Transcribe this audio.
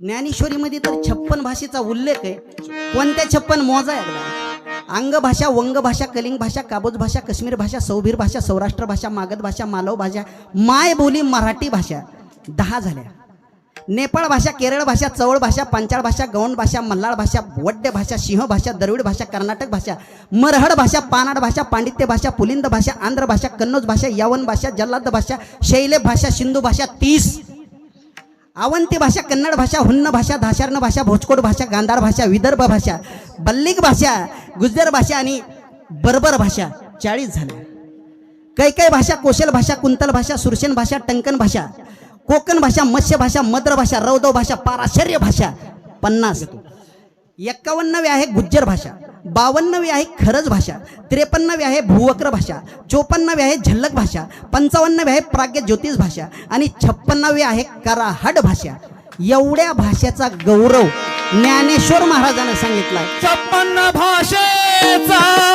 ज्ञानेश्वरीमध्ये तर छप्पन भाषेचा उल्लेख आहे. कोणत्या छप्पन? मोजा एकदा. अंगभाषा वंग भाषा कलिंग भाषा काबोज भाषा काश्मीर भाषा सौभीर भाषा सौराष्ट्र भाषा मागध भाषा मालव भाषा माय बोली मराठी भाषा. दहा झाल्या. नेपाळ भाषा केरळ भाषा चवळ भाषा पांचाळ भाषा गौंड भाषा मल्हाळ भाषा वड्य भाषा सिंह भाषा द्रविड भाषा कर्नाटक भाषा मरहड भाषा पानाड भाषा पांडित्य भाषा पुलिंद भाषा आंध्र भाषा कन्नौज भाषा यवन भाषा जल्लाद भाषा शैले भाषा सिंधू भाषा तीस. अवंती भाषा कन्नड भाषा हुन्न भाषा धाशार्ण भाषा भोजकोट भाषा गांधार भाषा विदर्भ भाषा बल्लिक भाषा गुजर भाषा आणि बर्बर भाषा चाळीस झाल्या काही काही भाषा कोशल भाषा कुंतल भाषा सुरसेन भाषा टंकन भाषा कोकण भाषा मत्स्य भाषा मद्र भाषा रौदव भाषा पाराशर्य भाषा पन्नास. एक्कावन्नवी आहे गुज्जर भाषा. बावन्नवी आहे खरज भाषा त्रेपन्नवी आहे भूवक्र भाषा चोपन्नवी आहे झल्लक भाषा पंचावन्नवी आहे प्राग्य ज्योतिष भाषा आणि छप्पन्नवी आहे कराहड भाषा. एवढ्या भाषेचा गौरव ज्ञानेश्वर महाराजांना सांगितला छप्पन्न भाषेचा